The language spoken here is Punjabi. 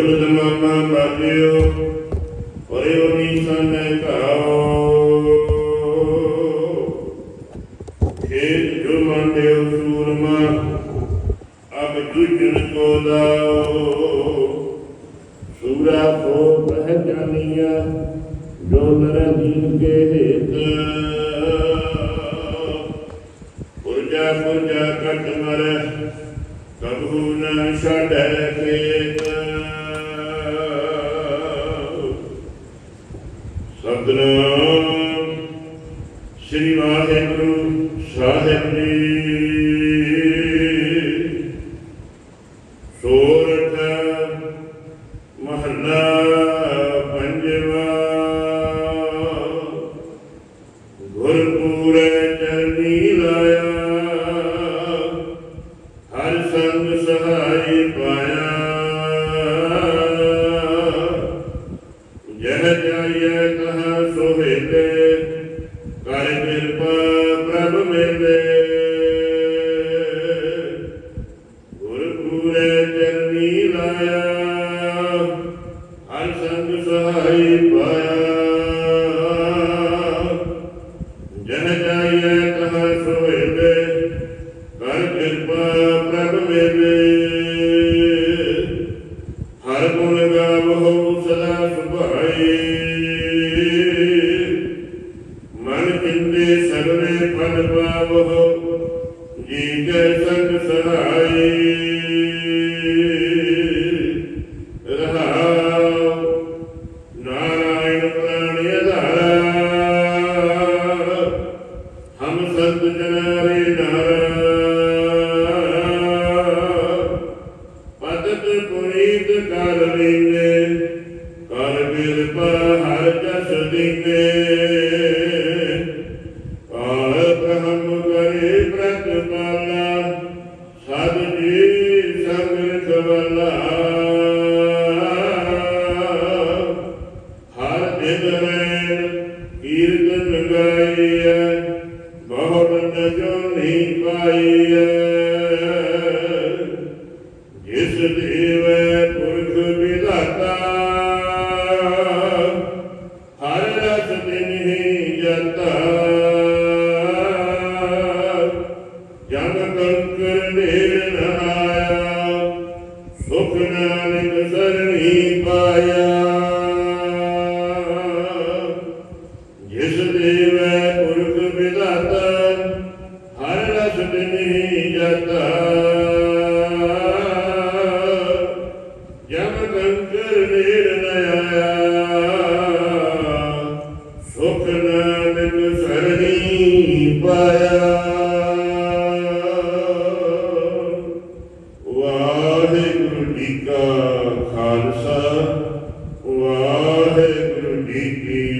ਮਾਮਾ ਬਾਜਿਓ ਓਰੇ ਓਨੀ ਸੰਨ ਕਾਓ ਇਹ ਜੋ ਮੰਦੇ ਸੂਰਮਾ, ਅਬ ਦੁਜਨ ਕੋ ਲਾਓ ਸੂਰਾ ਕੋ ਪਹਿਚਾਨੀਆ ਜੋ ਨਰ ਦੀਨ ਕੇ ਹਿਤ ਪੁਰਜਾ ਪੁਰਜਾ ਕਟ ਮਰ ਕਬੂ ਨ ਛੜੈ ਖੇਤ ਸਤਨਾਮ ਸ੍ਰੀ ਵਾਹਿਗੁਰੂ ਸਾਹਿਬ ਜੀ। ਸੋਰਠ ਮਹੱਲਾ ਪੰਜਵਾ ਗੁਰਪੂਰੇ ਚਰਨੀ ਲਾਇਆ ਸੰਗ ਸਹਾਈ ਪਾਇਆ। ਜਹ ਜਾਈਏ ਕਹਾ ਸੋਹਿਲੇ ਕਰ ਕਿਰਪਾ ਪ੍ਰਭ ਮੇਲੇ ਹਰ ਗੁਣ ਗਾਵੋ ਸਦਾ ਸੁਭਾਈ। ਮਨ ਕਿੰਦੇ ਸਗਲੇ ਫਲ ਪਾਵੋ ਜੀ ਕੈ ਸੰਗ ਸਹਾਈ। ਕਰ ਹਰ ਜਸ ਦੀਨੇ ਕਾਲ ਬ੍ਰਹਮ ਕਰੇ ਪ੍ਰਤਪਾਲਾ ਸਦ ਜੀ ਸੰਗ ਸਵਲਾ ਹਰ ਦਿਨ ਰੈਣ ਕੀਰਤਨ ਗਾਈਐ ਬਹੁਤ ਨ ਜੋਨੀ ਪਾਈਐ। ਜਿਸ ਦੇਵੈ ਜਨ ਕੰਕਰ ਢੇਰ ਨ ਆਇਆ ਸੁਖ ਨਾਨਕ ਸਰਣੀ ਪਾਇਆ ਜਿਸ ਦੇਵੈ ਪੁਰਖ ਵਿਧਾਤਾ ਹਰ ਰਸ ਦਿਨਹੀ ਜਨਤਾ ਜਮ ਕੰਕਰ ਢੇਰ ਨ ਆਇਆ ਸੁਖ ਨਾਨਕ ਸਰਣੀ ਪਾਇਆ। ਜੀ